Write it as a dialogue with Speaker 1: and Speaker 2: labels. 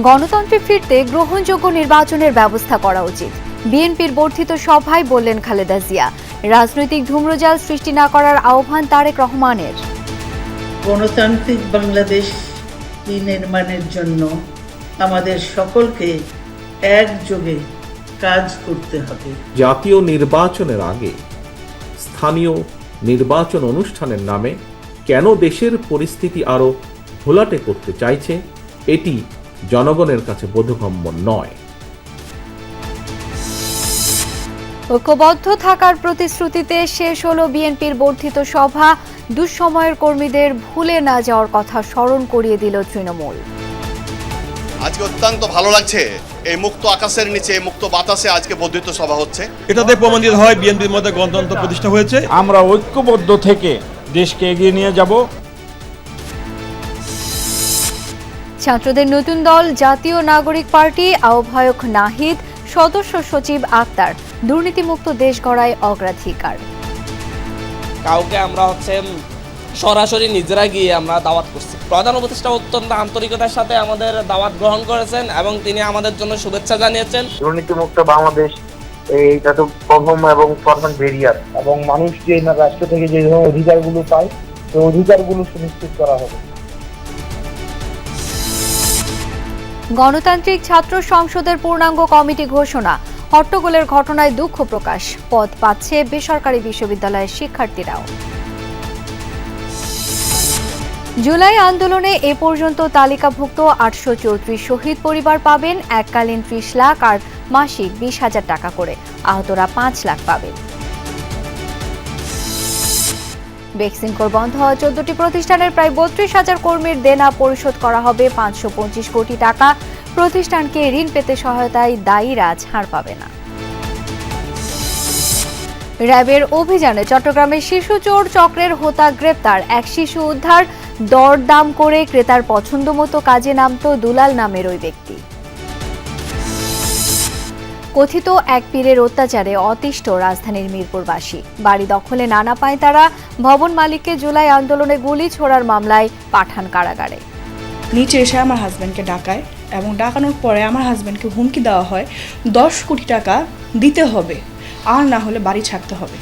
Speaker 1: গণতন্ত্রে ফিরতে গ্রহণযোগ্য নির্বাচনের ব্যবস্থা করা উচিত। বিএনপির বর্ধিত সভায় বললেন খালেদা জিয়া। রাজনৈতিক ধূম্রজাল সৃষ্টি না করার আহ্বান তারেক রহমানের।
Speaker 2: গণতান্ত্রিক বাংলাদেশ নির্মাণের জন্য আমাদের সকলকে একযোগে কাজ করতে হবে।
Speaker 3: জাতীয় নির্বাচনের আগে স্থানীয় নির্বাচন অনুষ্ঠানের নামে কেন দেশের পরিস্থিতি আরও ঘোলাটে করতে চাইছে এটি জনগণের কাছে বোধগম্য নয়।
Speaker 1: ঐক্যবদ্ধ থাকার প্রতিশ্রুতিতে শেষ হলো বিএনপির বর্ধিত সভা। দুঃসময়ের কর্মীদের ভুলে না যাওয়ার কথা স্মরণ করিয়ে দিল তৃণমূল।
Speaker 4: আজকে অত্যন্ত ভালো লাগছে। এই মুক্ত আকাশের নিচে এই মুক্ত বাতাসে আজকে বর্ধিত সভা হচ্ছে।
Speaker 5: এটাতে প্রমাণিত হয় বিএনপির মধ্যে গণতন্ত্র প্রতিষ্ঠা হয়েছে।
Speaker 6: আমরা ঐক্যবদ্ধ থেকে দেশকে এগিয়ে নিয়ে যাব।
Speaker 1: ছাত্রদের নতুন দল জাতীয় নাগরিক পার্টি আহ্বায়ক নাহিদ সদস্য সচিব আক্তার। দুর্নীতিমুক্ত দেশ গড়ায় অগ্রাধিকার।
Speaker 7: কাউকে আমরা হচ্ছে সরাসরি নিজেরা গিয়ে আমরা দাওয়াত করছি। প্রধান উপদেষ্টা অত্যন্ত আন্তরিকতার সাথে আমাদের দাওয়াত গ্রহণ করেছেন এবং তিনি আমাদের জন্য শুভেচ্ছা জানিয়েছেন।
Speaker 8: দুর্নীতিমুক্ত বাংলাদেশ এইটা তো প্রথম এবং প্রধান ভেরিয়ার এবং মানুষ যে রাষ্ট্র থেকে যে ধরনের অধিকারগুলো পায় সেই অধিকারগুলো সুনিশ্চিত করা হবে।
Speaker 1: গণতান্ত্রিক ছাত্র সংসদের পূর্ণাঙ্গ কমিটি ঘোষণা। হট্টগোলের ঘটনায় দুঃখ প্রকাশ। পদ পাচ্ছে বেসরকারি বিশ্ববিদ্যালয়ের শিক্ষার্থীরাও। জুলাই আন্দোলনে এ পর্যন্ত তালিকাভুক্ত আটশো চৌত্রিশ শহীদ পরিবার পাবেন, এককালীন ত্রিশ লাখ আর মাসিক বিশ হাজার টাকা করে। আহতরা পাঁচ লাখ পাবেন। বেক্সিমকোর বন্ধ হওয়া চোদ্দটি প্রতিষ্ঠানের প্রায় বত্রিশ হাজার কর্মীর দেনা পরিশোধ করা হবে। পাঁচশো পঁচিশ কোটি টাকা প্রতিষ্ঠানকে ঋণ পেতে সহায়তায় দায়ীরা ছাড় পাবে না। র্যাবের অভিযানে চট্টগ্রামে শিশু চোর চক্রের হোতা গ্রেপ্তার। এক শিশু উদ্ধার, দরদাম করে ক্রেতার পছন্দ মতো কাজে নামতো দুলাল নামের ওই ব্যক্তি। কথিত এক পীরের অত্যাচারে অতিষ্ঠ রাজধানীর মিরপুরবাসী। বাড়ি দখলে নানা পায় তারা, ভবন মালিককে জুলাই আন্দোলনে গুলি ছোড়ার মামলায় পাঠান কারাগারে।
Speaker 9: নিচে এসে আমার হাজব্যান্ডকে ডাকায় এবং ডাকানোর পরে আমার হাজব্যান্ডকে হুমকি দেওয়া হয়, দশ কোটি টাকা দিতে হবে, আর না হলে বাড়ি ছাড়তে হবে।